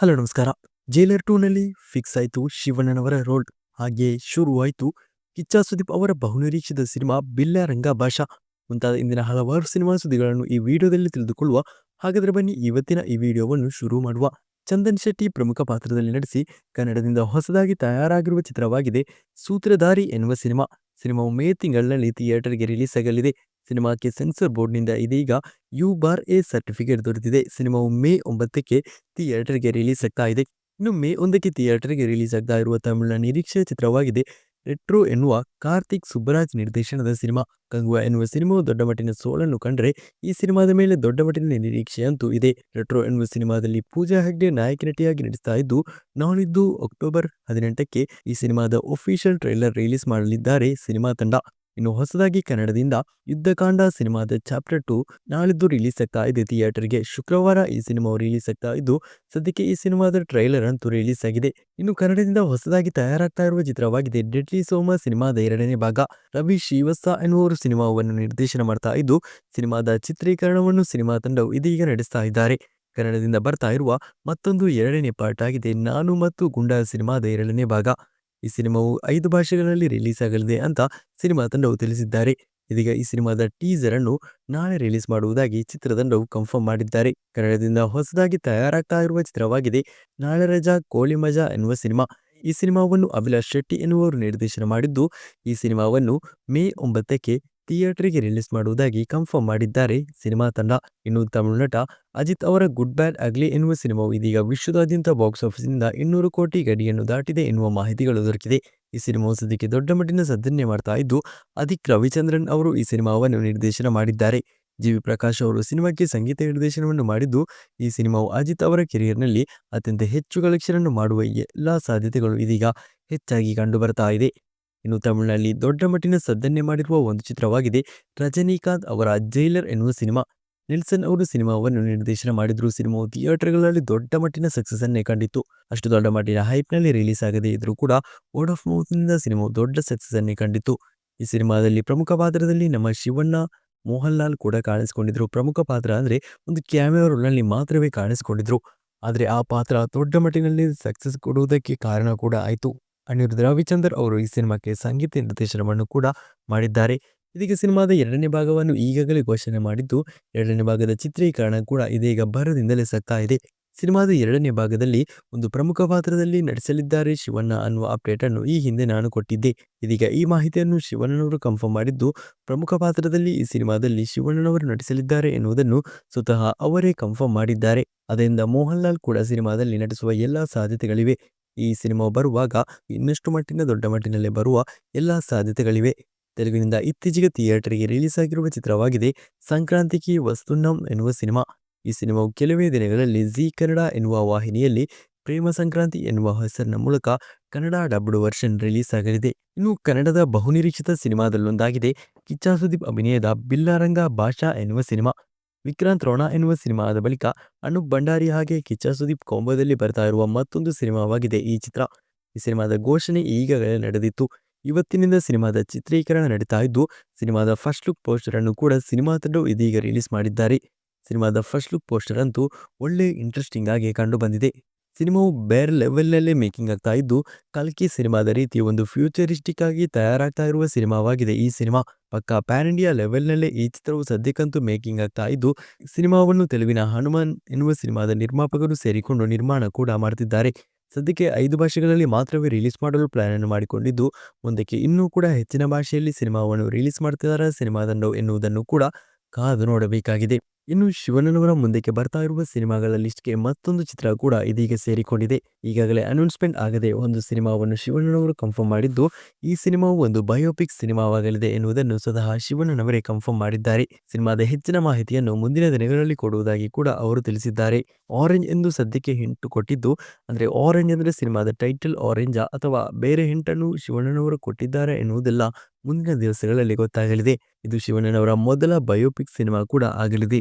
Hello, ನಮಸ್ಕಾರ. Jailer ಟೂನಲ್ಲಿ fix ಆಯಿತು ಶಿವಣ್ಣನವರ roll ಹಾಗೆ ಶುರುವಾಯಿತು ಕಿಚ್ಚ ಸುದೀಪ್ ಅವರ ಬಹುನಿರೀಕ್ಷಿತ ಸಿನಿಮಾ ಬಿಲ್ಲಾರಂಗ ಭಾಷಾ ಮುಂತಾದ ಇಂದಿನ ಹಲವಾರು ಸಿನಿಮಾ ಸುದ್ದಿಗಳನ್ನು ಈ ವಿಡಿಯೋದಲ್ಲಿ ತಿಳಿದುಕೊಳ್ಳುವ ಹಾಗಾದರೆ ಬನ್ನಿ ಇವತ್ತಿನ ಈ ವಿಡಿಯೋವನ್ನು ಶುರು ಮಾಡುವ. ಚಂದನ್ ಶೆಟ್ಟಿ ಪ್ರಮುಖ ಪಾತ್ರದಲ್ಲಿ ನಟಿಸಿ ಕನ್ನಡದಿಂದ ಹೊಸದಾಗಿ ತಯಾರಾಗಿರುವ ಚಿತ್ರವಾಗಿದೆ ಸೂತ್ರಧಾರಿ ಎನ್ನುವ ಸಿನಿಮಾ. ಸಿನಿಮಾವು ಮೇ ತಿಂಗಳಿನಲ್ಲಿ ಥಿಯೇಟರ್ಗೆ ರಿಲೀಸ್ ಆಗಲಿದೆ. ಸಿನಿಮಾಕ್ಕೆ ಸೆನ್ಸರ್ ಬೋರ್ಡ್ನಿಂದ ಇದೀಗ ಯು ಬಾರ್ ಎ ಸರ್ಟಿಫಿಕೇಟ್ ದೊರೆತಿದೆ. ಸಿನಿಮಾವು ಮೇ ಒಂಬತ್ತಕ್ಕೆ ಥಿಯೇಟರ್ಗೆ ರಿಲೀಸ್ ಆಗ್ತಾ ಇದೆ. ಇನ್ನು ಮೇ ಒಂದಕ್ಕೆ ಥಿಯೇಟರ್ಗೆ ರಿಲೀಸ್ ಆಗ್ತಾ ಇರುವ ತಮಿಳಿನ ನಿರೀಕ್ಷೆಯ ಚಿತ್ರವಾಗಿದೆ. ರೆಟ್ರೋ ಎನ್ನುವ ಕಾರ್ತಿಕ್ ಸುಬ್ಬರಾಜ್ ನಿರ್ದೇಶನದ ಸಿನಿಮಾ. ಕಂಗುವ ಎನ್ನುವ ಸಿನಿಮಾವು ದೊಡ್ಡ ಮಟ್ಟಿನ ಸೋಲನ್ನು ಕಂಡರೆ ಈ ಸಿನಿಮಾದ ಮೇಲೆ ದೊಡ್ಡ ಮಟ್ಟಿನ ನಿರೀಕ್ಷೆಯಂತೂ ಇದೆ. ರೆಟ್ರೋ ಎನ್ನುವ ಸಿನಿಮಾದಲ್ಲಿ ಪೂಜಾ ಹೆಗ್ಡೆ ನಾಯಕ ನಟಿಯಾಗಿ ನಟಿಸ್ತಾ ಇದ್ದು, ನಾಳಿದ್ದು ಅಕ್ಟೋಬರ್ ಹದಿನೆಂಟಕ್ಕೆ ಈ ಸಿನಿಮಾದ ಒಫಿಷಿಯಲ್ ಟ್ರೈಲರ್ ರಿಲೀಸ್ ಮಾಡಲಿದ್ದಾರೆ ಸಿನಿಮಾ ತಂಡ. ಇನ್ನು ಹೊಸದಾಗಿ ಕನ್ನಡದಿಂದ ಯುದ್ಧಕಾಂಡ ಸಿನಿಮಾದ ಚಾಪ್ಟರ್ ಟು ನಾಳಿದ್ದು ರಿಲೀಸ್ ಆಗ್ತಾ ಇದೆ. ಥಿಯೇಟರ್ಗೆ ಶುಕ್ರವಾರ ಈ ಸಿನಿಮಾವು ರಿಲೀಸ್ ಆಗ್ತಾ ಇದ್ದು, ಸದ್ಯಕ್ಕೆ ಈ ಸಿನಿಮಾದ ಟ್ರೈಲರ್ ಅಂತೂ ರಿಲೀಸ್ ಆಗಿದೆ. ಇನ್ನು ಕನ್ನಡದಿಂದ ಹೊಸದಾಗಿ ತಯಾರಾಗ್ತಾ ಇರುವ ಚಿತ್ರವಾಗಿದೆ. ಡೆಡ್ಲಿ ಸೋಮ ಸಿನಿಮಾದ ಎರಡನೇ ಭಾಗ ರವಿ ಶ್ರೀವತ್ಸ ಎನ್ನುವರು ಸಿನಿಮಾವನ್ನು ನಿರ್ದೇಶನ ಮಾಡ್ತಾ ಇದ್ದು, ಸಿನಿಮಾದ ಚಿತ್ರೀಕರಣವನ್ನು ಸಿನಿಮಾ ತಂಡವು ಇದೀಗ ನಡೆಸ್ತಾ ಇದ್ದಾರೆ. ಕನ್ನಡದಿಂದ ಬರ್ತಾ ಇರುವ ಮತ್ತೊಂದು ಎರಡನೇ ಪಾರ್ಟ್ ಆಗಿದೆ. ನಾನು ಮತ್ತು ಗುಂಡಾ ಸಿನಿಮಾದ ಎರಡನೇ ಭಾಗ. ಈ ಸಿನಿಮಾವು ಐದು ಭಾಷೆಗಳಲ್ಲಿ ರಿಲೀಸ್ ಆಗಲಿದೆ ಅಂತ ಸಿನಿಮಾ ತಂಡವು ತಿಳಿಸಿದ್ದಾರೆ. ಇದೀಗ ಈ ಸಿನಿಮಾದ ಟೀಸರ್ ಅನ್ನು ನಾಳೆ ರಿಲೀಸ್ ಮಾಡುವುದಾಗಿ ಚಿತ್ರತಂಡವು ಕನ್ಫರ್ಮ್ ಮಾಡಿದ್ದಾರೆ. ಕನ್ನಡದಿಂದ ಹೊಸದಾಗಿ ತಯಾರಾಗ್ತಾ ಇರುವ ಚಿತ್ರವಾಗಿದೆ ನಾಳೆ ರಜಾ ಕೋಳಿ ಮಜಾ ಎನ್ನುವ ಸಿನಿಮಾ. ಈ ಸಿನಿಮಾವನ್ನು ಅಭಿಲಾಷ್ ಶೆಟ್ಟಿ ಎನ್ನುವರು ನಿರ್ದೇಶನ ಮಾಡಿದ್ದು, ಈ ಸಿನಿಮಾವನ್ನು ಮೇ ಒಂಬತ್ತಕ್ಕೆ ಥಿಯೇಟರ್ಗೆ ರಿಲೀಸ್ ಮಾಡುವುದಾಗಿ ಕನ್ಫರ್ಮ್ ಮಾಡಿದ್ದಾರೆ. ಸಿನಿಮಾ ತಂಡ ಇನ್ನು ತಮಿಳು ನಟ ಅಜಿತ್ ಅವರ ಗುಡ್, ಬ್ಯಾಡ್ ಅಗ್ಲಿ ಎನ್ನುವ ಸಿನಿಮಾವು ಇದೀಗ ವಿಶ್ವದಾದ್ಯಂತ ಬಾಕ್ಸ್ ಆಫೀಸ್ನಿಂದ ಇನ್ನೂರು ಕೋಟಿ ಗಡಿಯನ್ನು ದಾಟಿದೆ ಎನ್ನುವ ಮಾಹಿತಿಗಳು ದೊರಕಿದೆ. ಈ ಸಿನಿಮಾವು ಸದ್ಯಕ್ಕೆ ದೊಡ್ಡ ಮಟ್ಟಿನ ಸದ್ದನ್ನೇ ಮಾಡ್ತಾ ಇದ್ದು, ಅಧಿಕ್ ರವಿಚಂದ್ರನ್ ಅವರು ಈ ಸಿನಿಮಾವನ್ನು ನಿರ್ದೇಶನ ಮಾಡಿದ್ದಾರೆ. ಜಿ. ವಿ. ಪ್ರಕಾಶ್ ಅವರು ಸಿನಿಮಾಕ್ಕೆ ಸಂಗೀತ ನಿರ್ದೇಶನವನ್ನು ಮಾಡಿದ್ದು, ಈ ಸಿನಿಮಾವು ಅಜಿತ್ ಅವರ ಕೆರಿಯರ್ನಲ್ಲಿ ಅತ್ಯಂತ ಹೆಚ್ಚು ಕಲೆಕ್ಷನ್ ಅನ್ನು ಮಾಡುವ ಎಲ್ಲ ಸಾಧ್ಯತೆಗಳು ಇದೀಗ ಹೆಚ್ಚಾಗಿ ಕಂಡುಬರ್ತಾ ಇದೆ. ಇನ್ನು ತಮಿಳಿನಲ್ಲಿ ದೊಡ್ಡ ಮಟ್ಟಿನ ಸದ್ದನ್ನೇ ಮಾಡಿರುವ ಒಂದು ಚಿತ್ರವಾಗಿದೆ. ರಜನಿಕಾಂತ್ ಅವರ ಜೈಲರ್ ಎನ್ನುವ ಸಿನಿಮಾ. ನೆಲ್ಸನ್ ಅವರು ಸಿನಿಮಾವನ್ನು ನಿರ್ದೇಶನ ಮಾಡಿದ್ರು. ಸಿನಿಮಾವು ಥಿಯೇಟರ್ಗಳಲ್ಲಿ ದೊಡ್ಡ ಮಟ್ಟಿನ ಸಕ್ಸಸ್ ಅನ್ನೇ ಕಂಡಿತ್ತು. ಅಷ್ಟು ದೊಡ್ಡ ಮಟ್ಟಿನ ಹೈಪ್ನಲ್ಲಿ ರಿಲೀಸ್ ಆಗದೇ ಇದ್ರೂ ಕೂಡ ವರ್ಡ್ ಆಫ್ ಮೌತ್ನಿಂದ ಸಿನಿಮಾವು ದೊಡ್ಡ ಸಕ್ಸಸ್ ಅನ್ನೇ ಕಂಡಿತ್ತು. ಈ ಸಿನಿಮಾದಲ್ಲಿ ಪ್ರಮುಖ ಪಾತ್ರದಲ್ಲಿ ನಮ್ಮ ಶಿವಣ್ಣ ಮೋಹನ್ ಲಾಲ್ ಕೂಡ ಕಾಣಿಸಿಕೊಂಡಿದ್ರು. ಪ್ರಮುಖ ಪಾತ್ರ ಅಂದ್ರೆ ಒಂದು ಕ್ಯಾಮೆರಾ ರೋಲ್ನಲ್ಲಿ ಮಾತ್ರವೇ ಕಾಣಿಸಿಕೊಂಡಿದ್ರು. ಆದರೆ ಆ ಪಾತ್ರ ದೊಡ್ಡ ಮಟ್ಟಿನಲ್ಲಿ ಸಕ್ಸಸ್ ಕೊಡುವುದಕ್ಕೆ ಕಾರಣ ಕೂಡ ಆಯಿತು. ಅನಿರುದ್ಧ ರವಿಚಂದರ್ ಅವರು ಈ ಸಿನಿಮಾಕ್ಕೆ ಸಂಗೀತ ನಿರ್ದೇಶನವನ್ನು ಕೂಡ ಮಾಡಿದ್ದಾರೆ. ಇದೀಗ ಸಿನಿಮಾದ ಎರಡನೇ ಭಾಗವನ್ನು ಈಗಾಗಲೇ ಘೋಷಣೆ ಮಾಡಿದ್ದು, ಎರಡನೇ ಭಾಗದ ಚಿತ್ರೀಕರಣ ಕೂಡ ಇದೀಗ ಭರದಿಂದಲೇ ಸಕ್ತಾ ಇದೆ. ಸಿನಿಮಾದ ಎರಡನೇ ಭಾಗದಲ್ಲಿ ಒಂದು ಪ್ರಮುಖ ಪಾತ್ರದಲ್ಲಿ ನಟಿಸಲಿದ್ದಾರೆ ಶಿವಣ್ಣ ಅನ್ನುವ ಅಪ್ಡೇಟ್ ಅನ್ನು ಈ ಹಿಂದೆ ನಾನು ಕೊಟ್ಟಿದ್ದೆ. ಇದೀಗ ಈ ಮಾಹಿತಿಯನ್ನು ಶಿವಣ್ಣನವರು ಕನ್ಫರ್ಮ್ ಮಾಡಿದ್ದು, ಪ್ರಮುಖ ಪಾತ್ರದಲ್ಲಿ ಈ ಸಿನಿಮಾದಲ್ಲಿ ಶಿವಣ್ಣನವರು ನಟಿಸಲಿದ್ದಾರೆ ಎನ್ನುವುದನ್ನು ಸ್ವತಃ ಅವರೇ ಕನ್ಫರ್ಮ್ ಮಾಡಿದ್ದಾರೆ. ಅದರಿಂದ ಮೋಹನ್ ಲಾಲ್ ಕೂಡ ಸಿನಿಮಾದಲ್ಲಿ ನಟಿಸುವ ಎಲ್ಲ ಸಾಧ್ಯತೆಗಳಿವೆ. ಈ ಸಿನಿಮಾ ಬರುವಾಗ ಇನ್ನಷ್ಟು ಮಟ್ಟಿನ ದೊಡ್ಡ ಮಟ್ಟಿನಲ್ಲಿ ಬರುವ ಎಲ್ಲ ಸಾಧ್ಯತೆಗಳಿವೆ. ತೆಲುಗಿನಿಂದ ಇತ್ತೀಚೆಗೆ ಥಿಯೇಟರ್ಗೆ ರಿಲೀಸ್ ಆಗಿರುವ ಚಿತ್ರವಾಗಿದೆ ಸಂಕ್ರಾಂತಿಗೆ ವಸ್ತುನಂ ಎನ್ನುವ ಸಿನಿಮಾ. ಈ ಸಿನಿಮಾವು ಕೆಲವೇ ದಿನಗಳಲ್ಲಿ ಜಿ ಕನ್ನಡ ಎನ್ನುವ ವಾಹಿನಿಯಲ್ಲಿ ಪ್ರೇಮ ಸಂಕ್ರಾಂತಿ ಎನ್ನುವ ಹೆಸರಿನ ಮೂಲಕ ಕನ್ನಡ ಡಬ್ಡ್ ವರ್ಷನ್ ರಿಲೀಸ್ ಆಗಲಿದೆ. ಇನ್ನು ಕನ್ನಡದ ಬಹುನಿರೀಕ್ಷಿತ ಸಿನಿಮಾದಲ್ಲೊಂದಾಗಿದೆ, ಕಿಚ್ಚಾ ಸುದೀಪ್ ಅಭಿನಯದ ಬಿಲ್ಲಾರಂಗ ಭಾಷಾ ಎನ್ನುವ ಸಿನಿಮಾ. ವಿಕ್ರಾಂತ್ ರೋಣ ಎನ್ನುವ ಸಿನಿಮಾದ ಬಳಿಕ ಅನೂಪ್ ಭಂಡಾರಿ ಹಾಗೆ ಕಿಚ್ಚ ಸುದೀಪ್ ಕೊಂಬದಲ್ಲಿ ಬರ್ತಾ ಇರುವ ಮತ್ತೊಂದು ಸಿನಿಮಾವಾಗಿದೆ ಈ ಚಿತ್ರ. ಈ ಸಿನಿಮಾದ ಘೋಷಣೆ ಈಗಾಗಲೇ ನಡೆದಿತ್ತು. ಇವತ್ತಿನಿಂದ ಸಿನಿಮಾದ ಚಿತ್ರೀಕರಣ ನಡೀತಾ ಇದ್ದು, ಸಿನಿಮಾದ ಫಸ್ಟ್ ಲುಕ್ ಪೋಸ್ಟರ್ ಅನ್ನು ಕೂಡ ಸಿನಿಮಾ ತಂಡವು ಇದೀಗ ರಿಲೀಸ್ ಮಾಡಿದ್ದಾರೆ. ಸಿನಿಮಾದ ಫಸ್ಟ್ ಲುಕ್ ಪೋಸ್ಟರ್ ಅಂತೂ ಒಳ್ಳೆ ಇಂಟ್ರೆಸ್ಟಿಂಗ್ ಆಗಿ ಕಂಡು ಬಂದಿದೆ. ಸಿನಿಮಾವು ಬೇರೆ ಲೆವೆಲ್ನಲ್ಲೇ ಮೇಕಿಂಗ್ ಆಗ್ತಾ ಇದ್ದು, ಕಲ್ಕಿ ಸಿನಿಮಾದ ರೀತಿ ಒಂದು ಫ್ಯೂಚರಿಸ್ಟಿಕ್ ಆಗಿ ತಯಾರಾಗ್ತಾ ಇರುವ ಸಿನಿಮಾವಾಗಿದೆ. ಈ ಸಿನಿಮಾ ಪಕ್ಕ ಪ್ಯಾನ್ ಇಂಡಿಯಾ ಲೆವೆಲ್ನಲ್ಲೇ ಈ ಚಿತ್ರವು ಸದ್ಯಕ್ಕಂತೂ ಮೇಕಿಂಗ್ ಆಗ್ತಾ ಇದ್ದು, ಸಿನಿಮಾವನ್ನು ತೆಲುಗಿನ ಹನುಮಾನ್ ಎನ್ನುವ ಸಿನಿಮಾದ ನಿರ್ಮಾಪಕರು ಸೇರಿಕೊಂಡು ನಿರ್ಮಾಣ ಕೂಡ ಮಾಡ್ತಿದ್ದಾರೆ. ಸದ್ಯಕ್ಕೆ ಐದು ಭಾಷೆಗಳಲ್ಲಿ ಮಾತ್ರವೇ ರಿಲೀಸ್ ಮಾಡಲು ಪ್ಲಾನ್ ಅನ್ನು ಮಾಡಿಕೊಂಡಿದ್ದು, ಮುಂದಕ್ಕೆ ಇನ್ನೂ ಕೂಡ ಹೆಚ್ಚಿನ ಭಾಷೆಯಲ್ಲಿ ಸಿನಿಮಾವನ್ನು ರಿಲೀಸ್ ಮಾಡ್ತಿದ್ದಾರೆ ಸಿನಿಮಾ ಎನ್ನುವುದನ್ನು ಕೂಡ ಕಾದು ನೋಡಬೇಕಾಗಿದೆ. ಇನ್ನು ಶಿವಣ್ಣನವರ ಮುಂದಕ್ಕೆ ಬರ್ತಾ ಇರುವ ಸಿನಿಮಾಗಳ ಲಿಸ್ಟ್ಗೆ ಮತ್ತೊಂದು ಚಿತ್ರ ಕೂಡ ಇದೀಗ ಸೇರಿಕೊಂಡಿದೆ. ಈಗಾಗಲೇ ಅನೌನ್ಸ್ಮೆಂಟ್ ಆಗದೆ ಒಂದು ಸಿನಿಮಾವನ್ನು ಶಿವಣ್ಣನವರು ಕನ್ಫರ್ಮ್ ಮಾಡಿದ್ದು, ಈ ಸಿನಿಮಾವು ಒಂದು ಬಯೋಪಿಕ್ ಸಿನಿಮಾವಾಗಲಿದೆ ಎನ್ನುವುದನ್ನು ಸ್ವತಃ ಶಿವಣ್ಣನವರೇ ಕನ್ಫರ್ಮ್ ಮಾಡಿದ್ದಾರೆ. ಸಿನಿಮಾದ ಹೆಚ್ಚಿನ ಮಾಹಿತಿಯನ್ನು ಮುಂದಿನ ದಿನಗಳಲ್ಲಿ ಕೊಡುವುದಾಗಿ ಕೂಡ ಅವರು ತಿಳಿಸಿದ್ದಾರೆ. ಆರೆಂಜ್ ಎಂದು ಸದ್ಯಕ್ಕೆ ಹಿಂಟು ಕೊಟ್ಟಿದ್ದು, ಅಂದ್ರೆ ಆರೆಂಜ್ ಅಂದರೆ ಸಿನಿಮಾದ ಟೈಟಲ್ ಆರೆಂಜಾ ಅಥವಾ ಬೇರೆ ಹಿಂಟನ್ನು ಶಿವಣ್ಣನವರು ಕೊಟ್ಟಿದ್ದಾರೆ ಎನ್ನುವುದೆಲ್ಲ ಮುಂದಿನ ದಿವಸಗಳಲ್ಲಿ ಗೊತ್ತಾಗಲಿದೆ. ಇದು ಶಿವಣ್ಣನವರ ಮೊದಲ ಬಯೋಪಿಕ್ ಸಿನಿಮಾ ಕೂಡ ಆಗಲಿದೆ.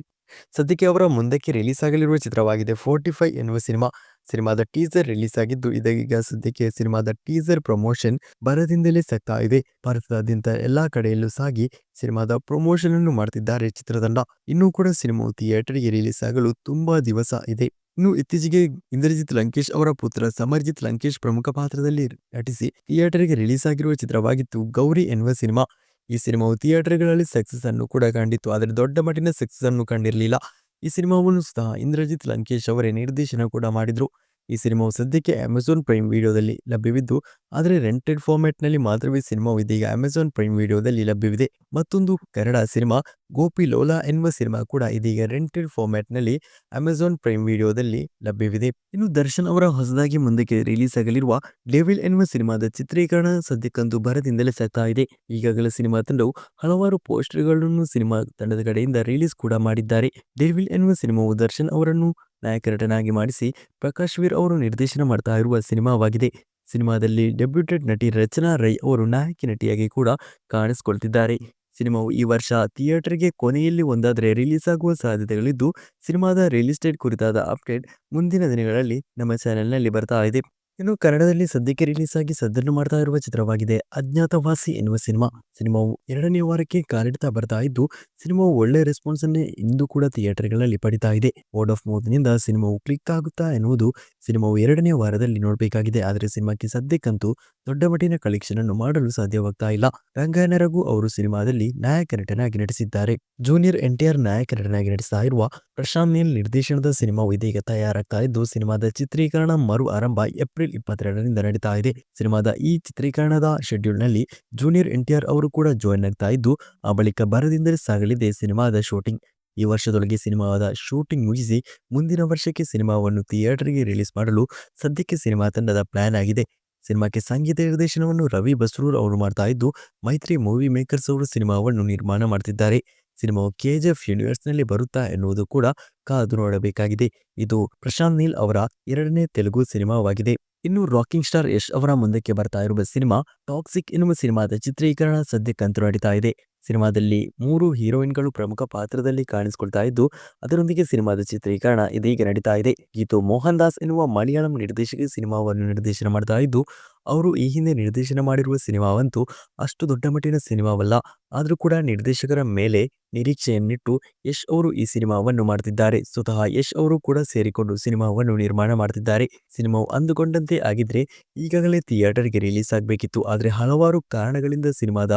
ಸದ್ಯಕ್ಕೆ ಅವರ ಮುಂದಕ್ಕೆ ರಿಲೀಸ್ ಆಗಲಿರುವ ಚಿತ್ರವಾಗಿದೆ. ಫೋರ್ಟಿ ಫೈವ್ ಎನ್ನುವ ಸಿನಿಮಾ, ಸಿನಿಮಾದ ಟೀಸರ್ ರಿಲೀಸ್ ಆಗಿದ್ದು ಇದೀಗ ಸದ್ಯಕ್ಕೆ ಸಿನಿಮಾದ ಟೀಸರ್ ಪ್ರಮೋಷನ್ ಬರದಿಂದಲೇ ಸಾಗ್ತಾ ಇದೆ. ಭಾರತದಾದ್ಯಂತ ಎಲ್ಲಾ ಕಡೆಯಲ್ಲೂ ಸಾಗಿ ಸಿನಿಮಾದ ಪ್ರಮೋಷನ್ ಅನ್ನು ಮಾಡ್ತಿದ್ದಾರೆ. ಚಿತ್ರತಂಡ ಇನ್ನೂ ಕೂಡ ಸಿನಿಮಾವು ಥಿಯೇಟರ್ಗೆ ರಿಲೀಸ್ ಆಗಲು ತುಂಬಾ ದಿವಸ ಇದೆ. ಇನ್ನು ಇತ್ತೀಚೆಗೆ ಇಂದ್ರಜಿತ್ ಲಂಕೇಶ್ ಅವರ ಪುತ್ರ ಸಮರ್ಜಿತ್ ಲಂಕೇಶ್ ಪ್ರಮುಖ ಪಾತ್ರದಲ್ಲಿ ನಟಿಸಿ ಥಿಯೇಟರ್ಗೆ ರಿಲೀಸ್ ಆಗಿರುವ ಚಿತ್ರವಾಗಿತ್ತು. ಗೌರಿ ಎನ್ನುವ ಸಿನಿಮಾ ಈ ಸಿನಿಮಾವು ಥಿಯೇಟರ್ಗಳಲ್ಲಿ ಸಕ್ಸಸ್ ಅನ್ನು ಕೂಡ ಕಂಡಿತ್ತು. ಆದರೆ ದೊಡ್ಡ ಮಟ್ಟಿನ ಸಕ್ಸಸ್ ಅನ್ನು ಕಂಡಿರಲಿಲ್ಲ. ಈ ಸಿನಿಮಾವನ್ನು ಸಹ ಇಂದ್ರಜಿತ್ ಲಂಕೇಶ್ ಅವರೇ ನಿರ್ದೇಶನ ಕೂಡ ಮಾಡಿದ್ರು. ಈ ಸಿನಿಮಾವು ಸದ್ಯಕ್ಕೆ ಅಮೆಝಾನ್ ಪ್ರೈಮ್ ವಿಡಿಯೋದಲ್ಲಿ ಲಭ್ಯವಿದ್ದು, ಆದರೆ ರೆಂಟೆಡ್ ಫಾರ್ಮ್ಯಾಟ್ನಲ್ಲಿ ಮಾತ್ರವೇ ಸಿನಿಮಾವು ಇದೀಗ ಅಮೆಝಾನ್ ಪ್ರೈಮ್ ವಿಡಿಯೋದಲ್ಲಿ ಲಭ್ಯವಿದೆ. ಮತ್ತೊಂದು ಕನ್ನಡ ಸಿನಿಮಾ ಗೋಪಿ ಲೋಲಾ ಎನ್ನುವ ಸಿನಿಮಾ ಕೂಡ ಇದೀಗ ರೆಂಟೆಡ್ ಫಾರ್ಮ್ಯಾಟ್ನಲ್ಲಿ ಅಮೆಝಾನ್ ಪ್ರೈಮ್ ವಿಡಿಯೋದಲ್ಲಿ ಲಭ್ಯವಿದೆ. ಇನ್ನು ದರ್ಶನ್ ಅವರ ಹೊಸದಾಗಿ ಮುಂದಕ್ಕೆ ರಿಲೀಸ್ ಆಗಲಿರುವ ಡೆವಿಲ್ ಎನ್ನುವ ಸಿನಿಮಾದ ಚಿತ್ರೀಕರಣ ಸದ್ಯಕ್ಕಂತೂ ಭರದಿಂದಲೇ ಸಾಗ್ತಾ ಇದೆ. ಈಗಾಗಲೇ ಸಿನಿಮಾ ತಂಡವು ಹಲವಾರು ಪೋಸ್ಟರ್ಗಳನ್ನು ಸಿನಿಮಾ ತಂಡದ ಕಡೆಯಿಂದ ರಿಲೀಸ್ ಕೂಡ ಮಾಡಿದ್ದಾರೆ. ಡೆವಿಲ್ ಎನ್ನುವ ಸಿನಿಮಾವು ದರ್ಶನ್ ಅವರನ್ನು ನಾಯಕ ನಟನಾಗಿ ಮಾಡಿಸಿ ಪ್ರಕಾಶ್ ವೀರ್ ಅವರು ನಿರ್ದೇಶನ ಮಾಡ್ತಾ ಇರುವ ಸಿನಿಮಾವಾಗಿದೆ. ಸಿನಿಮಾದಲ್ಲಿ ಡೆಬ್ಯೂಟೆಡ್ ನಟಿ ರಚನಾ ರೈ ಅವರು ನಾಯಕಿ ನಟಿಯಾಗಿ ಕೂಡ ಕಾಣಿಸಿಕೊಳ್ತಿದ್ದಾರೆ. ಸಿನಿಮಾವು ಈ ವರ್ಷ ಥಿಯೇಟರ್ಗೆ ಕೊನೆಯಲ್ಲಿ ಒಂದಾದರೆ ರಿಲೀಸ್ ಆಗುವ ಸಾಧ್ಯತೆಗಳಿದ್ದು, ಸಿನಿಮಾದ ರಿಲೀಸ್ ಡೇಟ್ ಕುರಿತಾದ ಅಪ್ಡೇಟ್ ಮುಂದಿನ ದಿನಗಳಲ್ಲಿ ನಮ್ಮ ಚಾನೆಲ್ನಲ್ಲಿ ಬರ್ತಾ ಇದೆ. ಇನ್ನು ಕನ್ನಡದಲ್ಲಿ ಸದ್ಯಕ್ಕೆ ರಿಲೀಸ್ ಆಗಿ ಸದ್ದನ್ನು ಮಾಡ್ತಾ ಇರುವ ಚಿತ್ರವಾಗಿದೆ, ಅಜ್ಞಾತವಾಸಿ ಎನ್ನುವ ಸಿನಿಮಾ. ಸಿನಿಮಾವು ಎರಡನೇ ವಾರಕ್ಕೆ ಕಾಲಿಡ್ತಾ ಬರ್ತಾ ಇದ್ದು, ಸಿನಿಮಾವು ಒಳ್ಳೆ ರೆಸ್ಪಾನ್ಸ್ ಅನ್ನೇ ಇಂದು ಕೂಡ ಥಿಯೇಟರ್ಗಳಲ್ಲಿ ಪಡಿತಾ ಇದೆ. ವರ್ಡ್ ಆಫ್ ಮೌತ್ನಿಂದ ಸಿನಿಮಾವು ಕ್ಲಿಕ್ ಆಗುತ್ತಾ ಎನ್ನುವುದು ಸಿನಿಮಾವು ಎರಡನೇ ವಾರದಲ್ಲಿ ನೋಡಬೇಕಾಗಿದೆ. ಆದರೆ ಸಿನಿಮಾಕ್ಕೆ ಸದ್ಯಕ್ಕಂತೂ ದೊಡ್ಡ ಮಟ್ಟಿನ ಕಲೆಕ್ಷನ್ ಅನ್ನು ಮಾಡಲು ಸಾಧ್ಯವಾಗ್ತಾ ಇಲ್ಲ. ರಂಗಾಯಣ ಅವರು ಸಿನಿಮಾದಲ್ಲಿ ನಾಯಕ ನಟನಾಗಿ ನಟಿಸಿದ್ದಾರೆ. ಜೂನಿಯರ್ ಎನ್ಟಿಆರ್ ನಾಯಕ ನಟನಾಗಿ ನಟಿಸ್ತಾ ಇರುವ ಪ್ರಶಾಂತ್ ನೀಲ್ ನಿರ್ದೇಶನದ ಸಿನಿಮಾವು ಇದೀಗ ತಯಾರಾಗ್ತಾ ಇದ್ದು, ಸಿನಿಮಾದ ಚಿತ್ರೀಕರಣ ಮರು ಆರಂಭ ಏಪ್ರಿಲ್ ಇಪ್ಪತ್ತೆರಡರಿಂದ ನಡೀತಾ ಇದೆ. ಸಿನಿಮಾದ ಈ ಚಿತ್ರೀಕರಣದ ಶೆಡ್ಯೂಲ್ನಲ್ಲಿ ಜೂನಿಯರ್ ಎನ್ಟಿಆರ್ ಅವರು ಕೂಡ ಜಾಯಿನ್ ಆಗ್ತಾ ಇದ್ದು, ಆ ಬಳಿಕ ಬರದಿಂದಲೇ ಸಾಗಲಿದೆ ಸಿನಿಮಾದ ಶೂಟಿಂಗ್ ಈ ವರ್ಷದೊಳಗೆ ಸಿನಿಮಾದ ಶೂಟಿಂಗ್ ಮುಗಿಸಿ ಮುಂದಿನ ವರ್ಷಕ್ಕೆ ಸಿನಿಮಾವನ್ನು ಥಿಯೇಟರ್ಗೆ ರಿಲೀಸ್ ಮಾಡಲು ಸದ್ಯಕ್ಕೆ ಸಿನಿಮಾ ತಂಡದ ಪ್ಲಾನ್ ಆಗಿದೆ. ಸಿನಿಮಾಕ್ಕೆ ಸಂಗೀತ ನಿರ್ದೇಶನವನ್ನು ರವಿ ಬಸ್ರೂರ್ ಅವರು ಮಾಡ್ತಾ ಇದ್ದು, ಮೈತ್ರಿ ಮೂವಿ ಮೇಕರ್ಸ್ ಅವರು ಸಿನಿಮಾವನ್ನು ನಿರ್ಮಾಣ ಮಾಡ್ತಿದ್ದಾರೆ. ಸಿನಿಮಾವು ಕೆಜಿಎಫ್ ಯೂನಿವರ್ಸ್ನಲ್ಲಿ ಬರುತ್ತಾ ಎನ್ನುವುದು ಕೂಡ ಕಾದು ನೋಡಬೇಕಾಗಿದೆ. ಇದು ಪ್ರಶಾಂತ್ ನೀಲ್ ಅವರ ಎರಡನೇ ತೆಲುಗು ಸಿನಿಮಾವಾಗಿದೆ. ಇನ್ನು ರಾಕಿಂಗ್ ಸ್ಟಾರ್ ಯಶ್ ಅವರ ಮುಂದಕ್ಕೆ ಬರ್ತಾ ಇರುವ ಸಿನಿಮಾ ಟಾಕ್ಸಿಕ್ ಎನ್ನುವ ಸಿನಿಮಾದ ಚಿತ್ರೀಕರಣ ಸದ್ಯಕ್ಕಂತೂ ನಡೀತಾ ಇದೆ. ಸಿನಿಮಾದಲ್ಲಿ ಮೂರು ಹೀರೋಯಿನ್ಗಳು ಪ್ರಮುಖ ಪಾತ್ರದಲ್ಲಿ ಕಾಣಿಸಿಕೊಳ್ತಾ ಇದ್ದು, ಅದರೊಂದಿಗೆ ಸಿನಿಮಾದ ಚಿತ್ರೀಕರಣ ಇದೀಗ ನಡೀತಾ ಇದೆ. ಗೀತು ಮೋಹನ್ ದಾಸ್ ಎನ್ನುವ ಮಲಯಾಳಂ ನಿರ್ದೇಶಕ ಸಿನಿಮಾವನ್ನು ನಿರ್ದೇಶನ ಮಾಡ್ತಾ ಇದ್ದು, ಅವರು ಈ ಹಿಂದೆ ನಿರ್ದೇಶನ ಮಾಡಿರುವ ಸಿನಿಮಾವಂತೂ ಅಷ್ಟು ದೊಡ್ಡ ಮಟ್ಟಿನ ಸಿನಿಮಾವಲ್ಲ. ಆದರೂ ಕೂಡ ನಿರ್ದೇಶಕರ ಮೇಲೆ ನಿರೀಕ್ಷೆಯನ್ನಿಟ್ಟು ಯಶ್ ಅವರು ಈ ಸಿನಿಮಾವನ್ನು ಮಾಡ್ತಿದ್ದಾರೆ. ಸ್ವತಃ ಯಶ್ ಅವರು ಕೂಡ ಸೇರಿಕೊಂಡು ಸಿನಿಮಾವನ್ನು ನಿರ್ಮಾಣ ಮಾಡ್ತಿದ್ದಾರೆ. ಸಿನಿಮಾವು ಅಂದುಕೊಂಡಂತೆ ಆಗಿದ್ರೆ ಈಗಾಗಲೇ ಥಿಯೇಟರ್ಗೆ ರಿಲೀಸ್ ಆಗಬೇಕಿತ್ತು. ಆದರೆ ಹಲವಾರು ಕಾರಣಗಳಿಂದ ಸಿನಿಮಾದ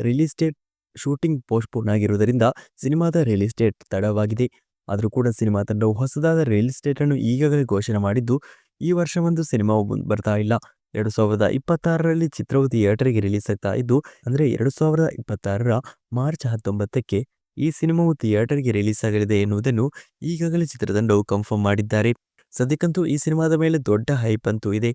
ರಿಲೀಸ್ ಡೇಟ್ ಶೂಟಿಂಗ್ ಪೋಸ್ಟ್ಪೋನ್ ಆಗಿರುವುದರಿಂದ ಸಿನಿಮಾದ ರಿಯಲ್ ಎಸ್ಟೇಟ್ ತಡವಾಗಿದೆ. ಆದರೂ ಕೂಡ ಸಿನಿಮಾ ತಂಡವು ಹೊಸದಾದ ರಿಯಲ್ ಎಸ್ಟೇಟ್ ಅನ್ನು ಈಗಾಗಲೇ ಘೋಷಣೆ ಮಾಡಿದ್ದು, ಈ ವರ್ಷವಂದು ಸಿನಿಮಾವು ಮುಂದೆ ಬರ್ತಾ ಇಲ್ಲ. ಎರಡು ಸಾವಿರದ ಇಪ್ಪತ್ತಾರರಲ್ಲಿ ಚಿತ್ರವು ಥಿಯೇಟರ್ಗೆ ರಿಲೀಸ್ ಆಗ್ತಾ ಇದ್ದು, ಅಂದರೆ ಎರಡು ಸಾವಿರದ ಇಪ್ಪತ್ತಾರರ ಮಾರ್ಚ್ ಹತ್ತೊಂಬತ್ತಕ್ಕೆ ಈ ಸಿನಿಮಾವು ಥಿಯೇಟರ್ಗೆ ರಿಲೀಸ್ ಆಗಲಿದೆ ಎನ್ನುವುದನ್ನು ಈಗಾಗಲೇ ಚಿತ್ರತಂಡವು ಕನ್ಫರ್ಮ್ ಮಾಡಿದ್ದಾರೆ. ಸದ್ಯಕ್ಕಂತೂ ಈ ಸಿನಿಮಾದ ಮೇಲೆ ದೊಡ್ಡ ಹೈಪ್ ಅಂತೂ ಇದೆ.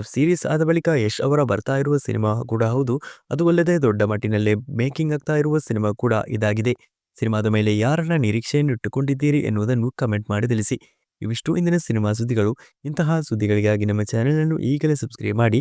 ಎಫ್ ಸೀರೀಸ್ ಆದ ಬಳಿಕ ಯಶ್ ಅವರ ಬರ್ತಾ ಇರುವ ಸಿನಿಮಾ ಕೂಡ ಹೌದು. ಅದು ಅಲ್ಲದೆ ದೊಡ್ಡ ಮಟ್ಟಿನಲ್ಲೇ ಮೇಕಿಂಗ್ ಆಗ್ತಾ ಇರುವ ಸಿನಿಮಾ ಕೂಡ ಇದಾಗಿದೆ. ಸಿನಿಮಾದ ಮೇಲೆ ಯಾರನ್ನ ನಿರೀಕ್ಷೆಯನ್ನು ಇಟ್ಟುಕೊಂಡಿದ್ದೀರಿ ಎನ್ನುವುದನ್ನು ಕಮೆಂಟ್ ಮಾಡಿ ತಿಳಿಸಿ. ಇವಿಷ್ಟು ಇಂದಿನ ಸಿನಿಮಾ ಸುದ್ದಿಗಳು. ಇಂತಹ ಸುದ್ದಿಗಳಿಗಾಗಿ ನಮ್ಮ ಚಾನೆಲ್ ಅನ್ನು ಈಗಲೇ ಸಬ್ಸ್ಕ್ರೈಬ್ ಮಾಡಿ.